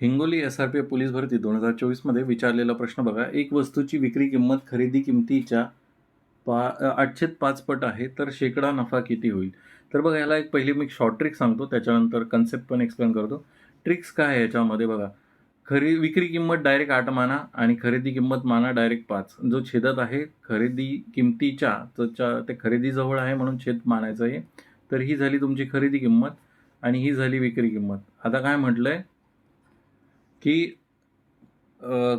Hingoli S R P police भरती दोन हजार चोवीसमध्ये विचारलेला प्रश्न बघा. एक वस्तूची विक्री किंमत खरेदी किमतीच्या पा आठशेत पाच पट आहे तर शेकडा नफा किती होईल? तर बघा याला एक पहिली मी शॉर्ट ट्रिक सांगतो त्याच्यानंतर कन्सेप्ट पण एक्सप्लेन करतो. ट्रिक्स काय आहे याच्यामध्ये बघा. खरी विक्री किंमत डायरेक्ट आठ माना आणि खरेदी किंमत माना डायरेक्ट पाच. जो छेदत आहे खरेदी किमतीच्या त्याच्या ते खरेदीजवळ आहे म्हणून छेद मानायचं आहे. तर ही झाली तुमची खरेदी किंमत आणि ही झाली विक्री किंमत. आता काय म्हटलं आहे की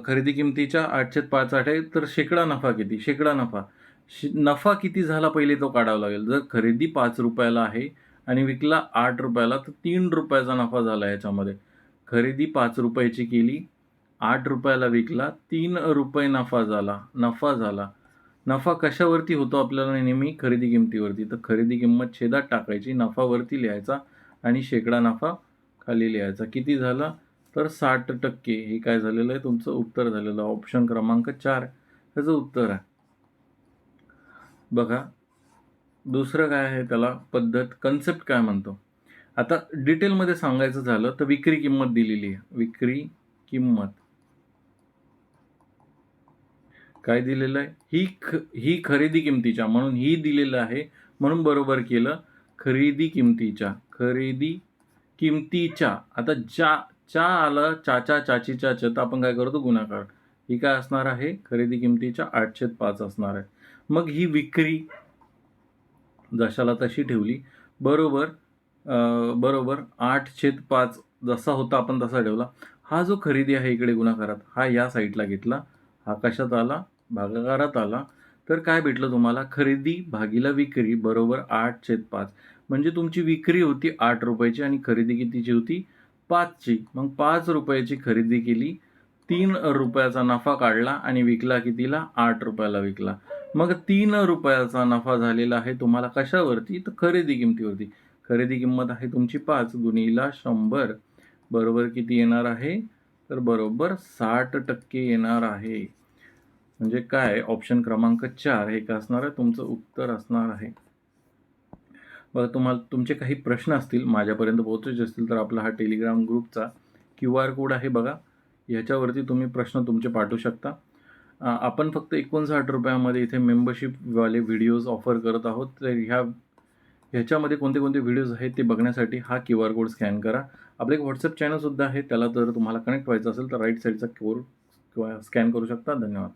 खरेदी किमतीच्या आठशे पाच आठ आहे तर शेकडा नफा किती? शेकडा नफा. शे- नफा किती झाला पहिले तो काढावा लागेल. जर खरेदी पाच रुपयाला आहे आणि विकला आठ रुपयाला तर तीन रुपयाचा नफा झाला याच्यामध्ये. खरेदी पाच रुपयाची केली आठ रुपयाला विकला तीन रुपये नफा झाला नफा झाला. नफा कशावरती होतो आपल्याला नेहमी? खरेदी किमतीवरती. तर खरेदी किंमत छेदात टाकायची नफावरती लिहायचा आणि शेकडा नफा खाली लिहायचा. किती झाला? तर साठ टक्के हे काय झालेलं आहे? तुमचं उत्तर झालेलं आहे. ऑप्शन क्रमांक चार. ह्याचं उत्तर आहे. बघा. दुसरं काय आहे? त्याला पद्धत कन्सेप्ट काय म्हणतो? आता डिटेलमध्ये सांगायचं झालं तर विक्री किंमत दिलेली आहे. विक्री किंमत. काय दिलेलं आहे? ही ख ही खरेदी किमतीच्या. म्हणून ही दिलेलं आहे. म्हणून बरोबर केलं. खरेदी किमतीच्या. खरेदी किमतीच्या. आता ज्या चा आलं चाचा चाचीच्या च तर आपण काय करतो? गुणाकार. ही काय असणार आहे? खरेदी किमतीच्या आठशे पाच असणार आहे. मग ही विक्री जशाला तशी ठेवली. बरोबर बरोबर आठ छेद पाच जसा होता आपण तसा ठेवला. हा जो खरेदी आहे इकडे गुणाकारात हा या साईडला घेतला. हा कशात आला भागाकारात आला. तर काय भेटलं तुम्हाला? खरेदी भागीला विक्री बरोबर आठ छेद पाच. म्हणजे तुमची विक्री होती आठ रुपयाची आणि खरेदी कितीची होती? पाचची मग पाच रुपयाची खरेदी केली तीन रुपयाचा नफा काढला आणि विकला कितीला? आठ रुपयाला विकला. मग तीन रुपयाचा नफा झालेला आहे तुम्हाला कशावरती? तर खरेदी किमतीवरती. खरेदी किंमत आहे तुमची पाच गुणीला शंभर. बरोबर किती येणार आहे? तर बरोबर साठ टक्के येणार आहे. म्हणजे काय? ऑप्शन क्रमांक चार हे का असणार आहे तुमचं उत्तर असणार आहे. बघा तुम्हाला तुमचे काही प्रश्न असतील माझ्यापर्यंत पोहोचायचे असतील तर आपला हा टेलिग्राम ग्रुपचा क्यू आर कोड आहे बघा. ह्याच्यावरती तुम्ही प्रश्न तुमचे पाठवू शकता. आपण फक्त एकोणसाठ रुपयामध्ये इथे मेंबरशिपवाले व्हिडिओज ऑफर करत आहोत. तर ह्या ह्याच्यामध्ये कोणते कोणते व्हिडिओज आहेत ते बघण्यासाठी हा क्यू आर कोड स्कॅन करा. आपलं एक व्हॉट्सअप चॅनलसुद्धा आहे त्याला जर तुम्हाला कनेक्ट व्हायचं असेल तर राईट साईडचा कोड किंवा स्कॅन करू शकता. धन्यवाद.